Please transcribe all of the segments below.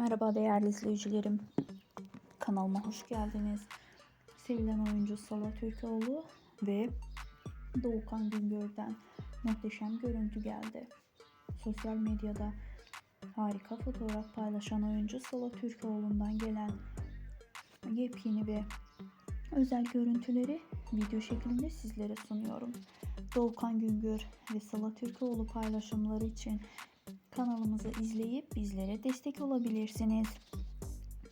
Merhaba değerli izleyicilerim. Kanalıma hoş geldiniz. Sevilen oyuncu Sıla Türkoğlu ve Doğukan Güngör'den muhteşem görüntü geldi. Sosyal medyada harika fotoğraf paylaşan oyuncu Sıla Türkoğlu'ndan gelen yepyeni ve özel görüntüleri video şeklinde sizlere sunuyorum. Doğukan Güngör ve Sıla Türkoğlu paylaşımları için kanalımızı izleyip bizlere destek olabilirsiniz.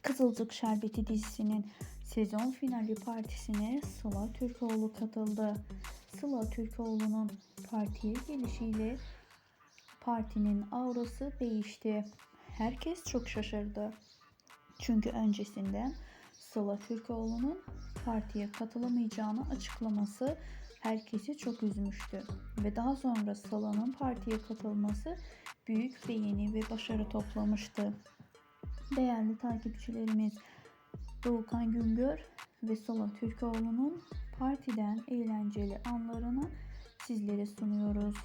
Kızılcık Şerbeti dizisinin sezon finali partisine Sıla Türkoğlu katıldı. Sıla Türkoğlu'nun partiye gelişiyle partinin aurası değişti. Herkes çok şaşırdı. Çünkü öncesinden Sıla Türkoğlu'nun partiye katılamayacağını açıklaması herkesi çok üzmüştü. Ve daha sonra Sıla'nın partiye katılması büyük beğeni ve başarı toplamıştı. Değerli takipçilerimiz Doğukan Güngör ve Sıla Türkoğlu'nun partiden eğlenceli anlarını sizlere sunuyoruz.